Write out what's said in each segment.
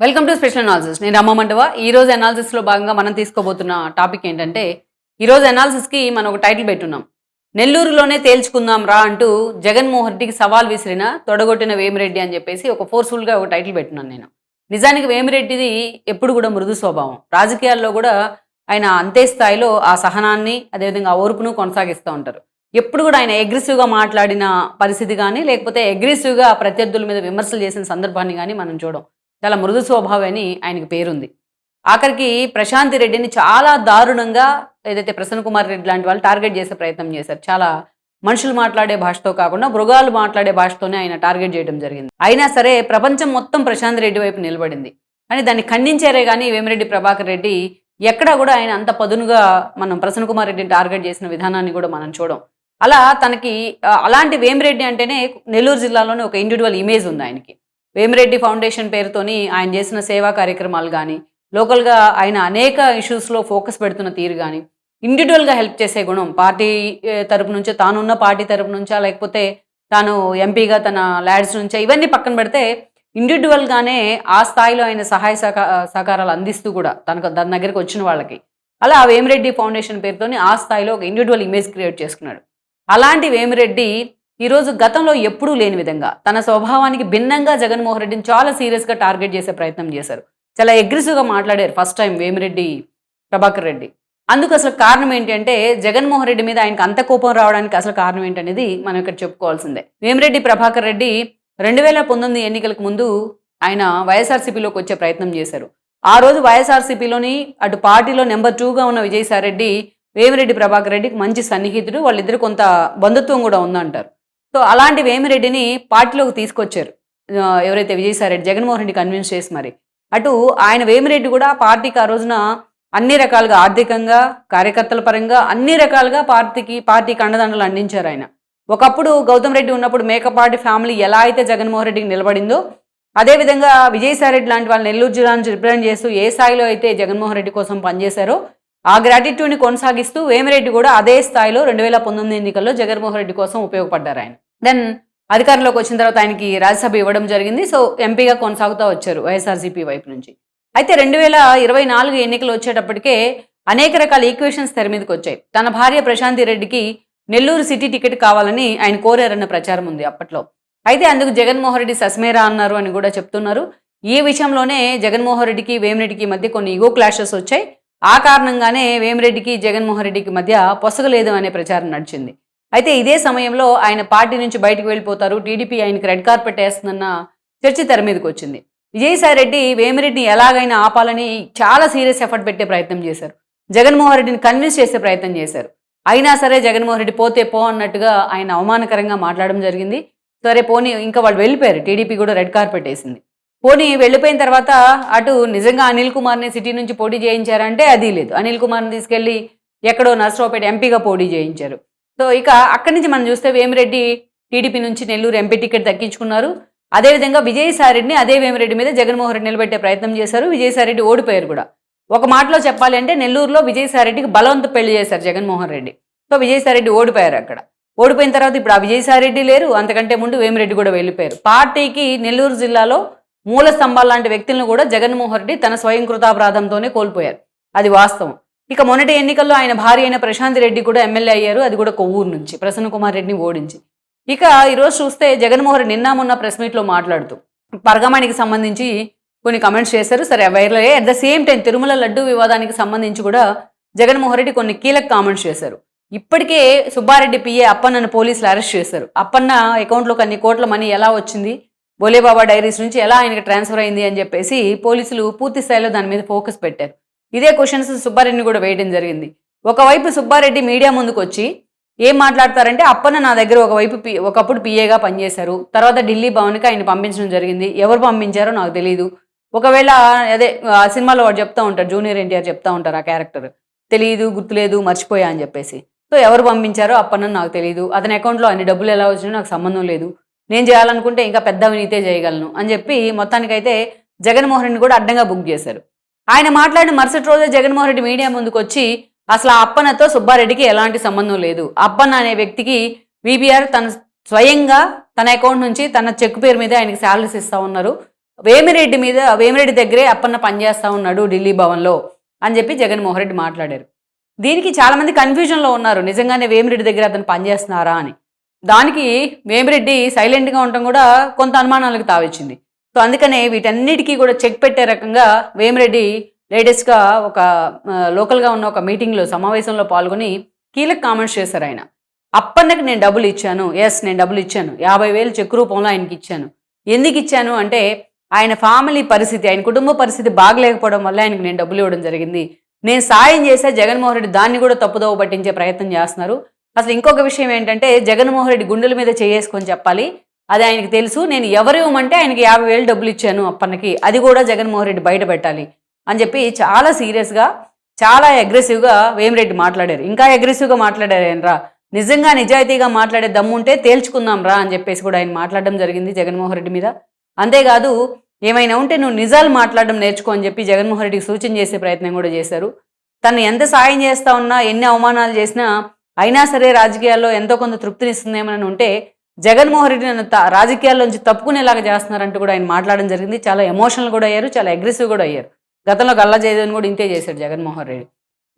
Welcome to special analysis నేను రమ్మ మండవ. ఈ రోజు అనాలిసిస్లో భాగంగా మనం తీసుకోబోతున్న టాపిక్ ఏంటంటే ఈరోజు అనాలిసిస్కి కి మనం ఒక టైటిల్ పెట్టున్నాం. నెల్లూరులోనే తేల్చుకుందాం రా అంటూ జగన్మోహన్ రెడ్డికి సవాల్ విసిరిన తొడగొట్టిన వేమిరెడ్డి అని చెప్పేసి ఒక ఫోర్స్ఫుల్గా ఒక టైటిల్ పెట్టున్నాను నేను. నిజానికి వేమిరెడ్డిది ఎప్పుడు కూడా మృదు స్వభావం. రాజకీయాల్లో కూడా ఆయన అంతే స్థాయిలో ఆ సహనాన్ని అదేవిధంగా ఆ ఓర్పును కొనసాగిస్తూ ఉంటారు. ఎప్పుడు కూడా ఆయన అగ్రెసివ్గా మాట్లాడిన పరిస్థితి కానీ లేకపోతే అగ్రెసివ్గా ప్రత్యర్థుల మీద విమర్శలు చేసిన సందర్భాన్ని కానీ మనం చూడం. చాలా మృదు స్వభావం అని ఆయనకి పేరుంది. ఆఖరికి ప్రశాంతి రెడ్డిని చాలా దారుణంగా ఏదైతే ప్రసన్న కుమార్ రెడ్డి లాంటి వాళ్ళు టార్గెట్ చేసే ప్రయత్నం చేశారు. చాలా మనుషులు మాట్లాడే భాషతో కాకుండా మృగాలు మాట్లాడే భాషతోనే ఆయన టార్గెట్ చేయడం జరిగింది. అయినా సరే ప్రపంచం మొత్తం ప్రశాంత్ రెడ్డి వైపు నిలబడింది. కానీ దాన్ని ఖండించారే కానీ వేమిరెడ్డి ప్రభాకర్ రెడ్డి ఎక్కడా కూడా ఆయన అంత పదునుగా మనం ప్రసన్న కుమార్ రెడ్డిని టార్గెట్ చేసిన విధానాన్ని కూడా మనం చూడం. అలా తనకి అలాంటి వేమిరెడ్డి అంటేనే నెల్లూరు జిల్లాలోనే ఒక ఇండివిజువల్ ఇమేజ్ ఉంది ఆయనకి. వేమిరెడ్డి ఫౌండేషన్ పేరుతోని ఆయన చేసిన సేవా కార్యక్రమాలు కానీ లోకల్గా ఆయన అనేక ఇష్యూస్లో ఫోకస్ పెడుతున్న తీరు కానీ ఇండివిజువల్గా హెల్ప్ చేసే గుణం పార్టీ తరపు నుంచో తానున్న పార్టీ తరపు నుంచా లేకపోతే తాను ఎంపీగా తన ల్యాడ్స్ నుంచా ఇవన్నీ పక్కన పెడితే ఇండివిజువల్గానే ఆ స్థాయిలో ఆయన సహాయ సహకారాలు అందిస్తూ కూడా తనకు దాని దగ్గరికి వచ్చిన వాళ్ళకి. అలా వేమిరెడ్డి ఫౌండేషన్ పేరుతోని ఆ స్థాయిలో ఒక ఇండివిజువల్ ఇమేజ్ క్రియేట్ చేసుకున్నాడు. అలాంటి వేమిరెడ్డి ఈరోజు గతంలో ఎప్పుడూ లేని విధంగా తన స్వభావానికి భిన్నంగా జగన్మోహన్ రెడ్డిని చాలా సీరియస్గా టార్గెట్ చేసే ప్రయత్నం చేశారు. చాలా అగ్రెసివ్గా మాట్లాడారు ఫస్ట్ టైం వేమిరెడ్డి ప్రభాకర్ రెడ్డి. అందుకు అసలు కారణం ఏంటంటే జగన్మోహన్ రెడ్డి మీద ఆయనకు అంత కోపం రావడానికి అసలు కారణం ఏంటనేది మనం ఇక్కడ చెప్పుకోవాల్సిందే. వేమిరెడ్డి ప్రభాకర్ రెడ్డి రెండు వేల పంతొమ్మిది ఎన్నికలకు ముందు ఆయన వైఎస్ఆర్సీపీలోకి వచ్చే ప్రయత్నం చేశారు. ఆ రోజు వైఎస్ఆర్సీపీలోని అటు పార్టీలో నెంబర్ టూగా ఉన్న విజయసాయి రెడ్డి వేమిరెడ్డి ప్రభాకర్ రెడ్డికి మంచి సన్నిహితుడు వాళ్ళిద్దరు కొంత బంధుత్వం కూడా ఉందంటారు. సో అలాంటి వేమిరెడ్డిని పార్టీలోకి తీసుకొచ్చారు. ఎవరైతే విజయసాయి రెడ్డి జగన్మోహన్ రెడ్డి కన్విన్స్ చేసి మరి. అటు ఆయన వేమిరెడ్డి కూడా పార్టీకి ఆ రోజున అన్ని రకాలుగా ఆర్థికంగా కార్యకర్తల పరంగా అన్ని రకాలుగా పార్టీకి పార్టీకి అండదండలు అందించారు ఆయన. ఒకప్పుడు గౌతమ్ రెడ్డి ఉన్నప్పుడు మేకపాటి ఫ్యామిలీ ఎలా అయితే జగన్మోహన్ రెడ్డికి నిలబడిందో అదేవిధంగా విజయసాయి రెడ్డి లాంటి వాళ్ళు నెల్లూరు జిల్లాను రిప్రజెంట్ చేస్తూ ఏ స్థాయిలో అయితే జగన్మోహన్ రెడ్డి కోసం పనిచేశారో ఆ గ్రాటిట్యూడ్ని కొనసాగిస్తూ వేమిరెడ్డి కూడా అదే స్థాయిలో రెండు వేల పంతొమ్మిది ఎన్నికల్లో జగన్మోహన్ రెడ్డి కోసం ఉపయోగపడ్డారు ఆయన. దెన్ అధికారంలోకి వచ్చిన తర్వాత ఆయనకి రాజ్యసభ ఇవ్వడం జరిగింది. సో ఎంపీగా కొనసాగుతూ వచ్చారు వైఎస్ఆర్సీపీ వైపు నుంచి. అయితే రెండు వేల ఇరవై నాలుగు ఎన్నికలు వచ్చేటప్పటికే అనేక రకాల ఈక్వేషన్స్ తెర మీదకి వచ్చాయి. తన భార్య ప్రశాంతి రెడ్డికి నెల్లూరు సిటీ టికెట్ కావాలని ఆయన కోరారన్న ప్రచారం ఉంది అప్పట్లో. అయితే అందుకు జగన్మోహన్ రెడ్డి సస్మేరా అన్నారు అని కూడా చెప్తున్నారు. ఈ విషయంలోనే జగన్మోహన్ రెడ్డికి వేమిరెడ్డికి మధ్య కొన్ని ఈగో క్లాషెస్ వచ్చాయి. ఆ కారణంగానే వేమిరెడ్డికి జగన్మోహన్ రెడ్డికి మధ్య పొసగలేదు అనే ప్రచారం నడిచింది. అయితే ఇదే సమయంలో ఆయన పార్టీ నుంచి బయటకు వెళ్ళిపోతారు. టీడీపీ ఆయనకి రెడ్ కార్పెట్ వేస్తుందన్న చర్చ తెర మీదకి వచ్చింది. విజయసాయి రెడ్డి వేమిరెడ్డిని ఎలాగైనా ఆపాలని చాలా సీరియస్ ఎఫర్ట్ పెట్టే ప్రయత్నం చేశారు. జగన్మోహన్ రెడ్డిని కన్విన్స్ చేసే ప్రయత్నం చేశారు. అయినా సరే జగన్మోహన్ రెడ్డి పోతే పో అన్నట్టుగా ఆయన అవమానకరంగా మాట్లాడడం జరిగింది. సరే పోనీ ఇంకా వాళ్ళు వెళ్ళిపోయారు. టీడీపీ కూడా రెడ్ కార్పెట్ వేసింది. పోనీ వెళ్ళిపోయిన తర్వాత అటు నిజంగా అనిల్ కుమార్ని సిటీ నుంచి పోటీ చేయించారంటే అది లేదు. అనిల్ కుమార్ని తీసుకెళ్ళి ఎక్కడో నర్సరావుపేట ఎంపీగా పోటీ చేయించారు. సో ఇక అక్కడి నుంచి మనం చూస్తే వేమిరెడ్డి టీడీపీ నుంచి నెల్లూరు ఎంపీ టికెట్ దక్కించుకున్నారు. అదేవిధంగా విజయసాయిరెడ్డిని అదే వేమిరెడ్డి మీద జగన్మోహన్ రెడ్డి నిలబెట్టే ప్రయత్నం చేశారు. విజయసాయిరెడ్డి ఓడిపోయారు కూడా. ఒక మాటలో చెప్పాలి అంటే నెల్లూరులో విజయసాయిరెడ్డికి బలవంత పెళ్ళి చేశారు జగన్మోహన్ రెడ్డి. సో విజయసాయిరెడ్డి ఓడిపోయారు అక్కడ. ఓడిపోయిన తర్వాత ఇప్పుడు ఆ విజయసాయిరెడ్డి లేరు. అంతకంటే ముందు వేమిరెడ్డి కూడా వెళ్ళిపోయారు. పార్టీకి నెల్లూరు జిల్లాలో మూల స్తంభాలు లాంటి వ్యక్తులను కూడా జగన్మోహన్ రెడ్డి తన స్వయం కృతాపరాధంతోనే కోల్పోయారు. అది వాస్తవం. ఇక మొన్నటి ఎన్నికల్లో ఆయన భార్య అయిన ప్రశాంత్ రెడ్డి కూడా ఎమ్మెల్యే అయ్యారు. అది కూడా కొవ్వూరు నుంచి. ప్రసన్న కుమార్ రెడ్డిని ఓడించి. ఇక ఈరోజు చూస్తే జగన్మోహన్ నిన్న మొన్న ప్రెస్ మీట్లో మాట్లాడుతూ పరగమానికి సంబంధించి కొన్ని కమెంట్స్ చేశారు. సరే వైరల్ అయ్యాయి. At the same time Tirumala laddu వివాదానికి సంబంధించి కూడా జగన్మోహన్ రెడ్డి కొన్ని కీలక కామెంట్స్ చేశారు. ఇప్పటికే సుబ్బారెడ్డి పిఏ అప్పన్నను పోలీసులు అరెస్ట్ చేశారు. అప్పన్న అకౌంట్లోకి అన్ని కోట్ల మనీ ఎలా వచ్చింది? బోలేబాబా డైరీస్ నుంచి ఎలా ఆయనకి ట్రాన్స్ఫర్ అయింది అని చెప్పేసి పోలీసులు పూర్తి స్థాయిలో దాని మీద ఫోకస్ పెట్టారు. ఇదే క్వశ్చన్స్ సుబ్బారెడ్డిని కూడా వేయడం జరిగింది. ఒకవైపు సుబ్బారెడ్డి మీడియా ముందుకు వచ్చి ఏం మాట్లాడతారంటే అప్పన్న నా దగ్గర ఒకవైపు పి ఒకప్పుడు పిఏగా పనిచేశారు. తర్వాత ఢిల్లీ భవన్కి ఆయన పంపించడం జరిగింది. ఎవరు పంపించారో నాకు తెలియదు ఒకవేళ అదే ఆ సినిమాలో వాడు చెప్తా ఉంటారు జూనియర్ ఎన్టీఆర్ చెప్తా ఉంటారు ఆ క్యారెక్టర్. తెలియదు గుర్తులేదు మర్చిపోయా అని చెప్పేసి. సో ఎవరు పంపించారో అప్పన్న నాకు తెలియదు అతని అకౌంట్లో అన్ని డబ్బులు ఎలా వచ్చినాయో నాకు సంబంధం లేదు. నేను చేయాలనుకుంటే ఇంకా పెద్ద అవినీతే చేయగలను అని చెప్పి మొత్తానికైతే జగన్మోహన్ రెడ్డి కూడా అడ్డంగా బుక్ చేశారు. ఆయన మాట్లాడిన మరుసటి రోజే జగన్మోహన్ రెడ్డి మీడియా ముందుకు వచ్చి అసలు ఆ అప్పన్నతో సుబ్బారెడ్డికి ఎలాంటి సంబంధం లేదు. అప్పన్న అనే వ్యక్తికి వీబీఆర్ తన స్వయంగా తన అకౌంట్ నుంచి తన చెక్ పేరు మీద ఆయనకి శాలరీస్ ఇస్తా ఉన్నారు. వేమిరెడ్డి మీద వేమిరెడ్డి దగ్గరే అప్పన్న పనిచేస్తా ఉన్నాడు ఢిల్లీ భవన్లో అని చెప్పి జగన్మోహన్ రెడ్డి మాట్లాడారు. దీనికి చాలామంది కన్ఫ్యూజన్లో ఉన్నారు. నిజంగానే వేమిరెడ్డి దగ్గర అతను పనిచేస్తున్నారా అని. దానికి వేమిరెడ్డి సైలెంట్గా ఉండటం కూడా కొంత అనుమానాలకు తావిచ్చింది. సో అందుకనే వీటన్నిటికీ కూడా చెక్ పెట్టే రకంగా వేమిరెడ్డి లేటెస్ట్గా ఒక లోకల్గా ఉన్న ఒక మీటింగ్లో సమావేశంలో పాల్గొని కీలక కామెంట్స్ చేశారు ఆయన. అప్పన్నకి నేను డబ్బులు ఇచ్చాను. ఎస్ నేను డబ్బులు ఇచ్చాను. యాభై వేలు చెక్ రూపంలో ఆయనకి ఇచ్చాను. ఎందుకు ఇచ్చాను అంటే ఆయన ఫ్యామిలీ పరిస్థితి ఆయన కుటుంబ పరిస్థితి బాగలేకపోవడం వల్ల ఆయనకి నేను డబ్బులు ఇవ్వడం జరిగింది. నేను సాయం చేసే జగన్మోహన్ రెడ్డి దాన్ని కూడా తప్పుదోవ పట్టించే ప్రయత్నం చేస్తున్నారు. అసలు ఇంకొక విషయం ఏంటంటే జగన్మోహన్ రెడ్డి గుండెల మీద చేసుకొని చెప్పాలి. అది ఆయనకి తెలుసు. నేను ఎవరు ఇవ్వమంటే ఆయనకి యాభై వేలు డబ్బులు ఇచ్చాను అప్పన్నకి. అది కూడా జగన్మోహన్ రెడ్డి బయట పెట్టాలి అని చెప్పి చాలా సీరియస్గా చాలా అగ్రెసివ్గా వేమిరెడ్డి మాట్లాడారు. ఇంకా అగ్రెసివ్గా మాట్లాడారు ఆయన రా నిజంగా నిజాయితీగా మాట్లాడే దమ్ముంటే తేల్చుకుందాం రా అని చెప్పేసి కూడా ఆయన మాట్లాడడం జరిగింది జగన్మోహన్ రెడ్డి మీద. అంతేకాదు ఏమైనా ఉంటే నువ్వు నిజాలు మాట్లాడడం నేర్చుకో అని చెప్పి జగన్మోహన్ రెడ్డికి సూచన చేసే ప్రయత్నం కూడా చేశారు. తను ఎంత సాయం చేస్తా ఉన్నా ఎన్ని అవమానాలు చేసినా అయినా సరే రాజకీయాల్లో ఎంతో కొంత తృప్తినిస్తుందేమని ఉంటే జగన్మోహన్ రెడ్డి నన్ను రాజకీయాల్లోంచి తప్పుకునేలాగా చేస్తున్నారంటూ కూడా ఆయన మాట్లాడడం జరిగింది. చాలా ఎమోషనల్ కూడా అయ్యారు చాలా అగ్రెసివ్ కూడా అయ్యారు. గతంలో గల్లా జయదేవన్ కూడా ఇంతే చేశాడు జగన్మోహన్ రెడ్డి.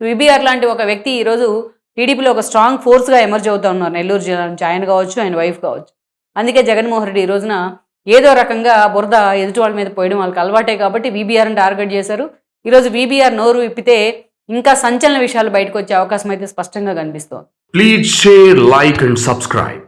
విబిఆర్ లాంటి ఒక వ్యక్తి ఈరోజు టీడీపీలో ఒక స్ట్రాంగ్ ఫోర్స్గా ఎమర్జ్ అవుతా ఉన్నారు. నెల్లూరు జిల్లా నుంచి ఆయన కావచ్చు ఆయన వైఫ్ కావచ్చు. అందుకే జగన్మోహన్ రెడ్డి ఈ రోజున ఏదో రకంగా బురద ఎదుటి వాళ్ళ మీద పోయడం వాళ్ళకి అలవాటే కాబట్టి వీబీఆర్ని టార్గెట్ చేశారు. ఈరోజు వీబీఆర్ నోరు విప్పితే ఇంకా సంచలన విషయాలు బయటకు వచ్చే అవకాశం అయితే స్పష్టంగా కనిపిస్తోంది. Please share like and subscribe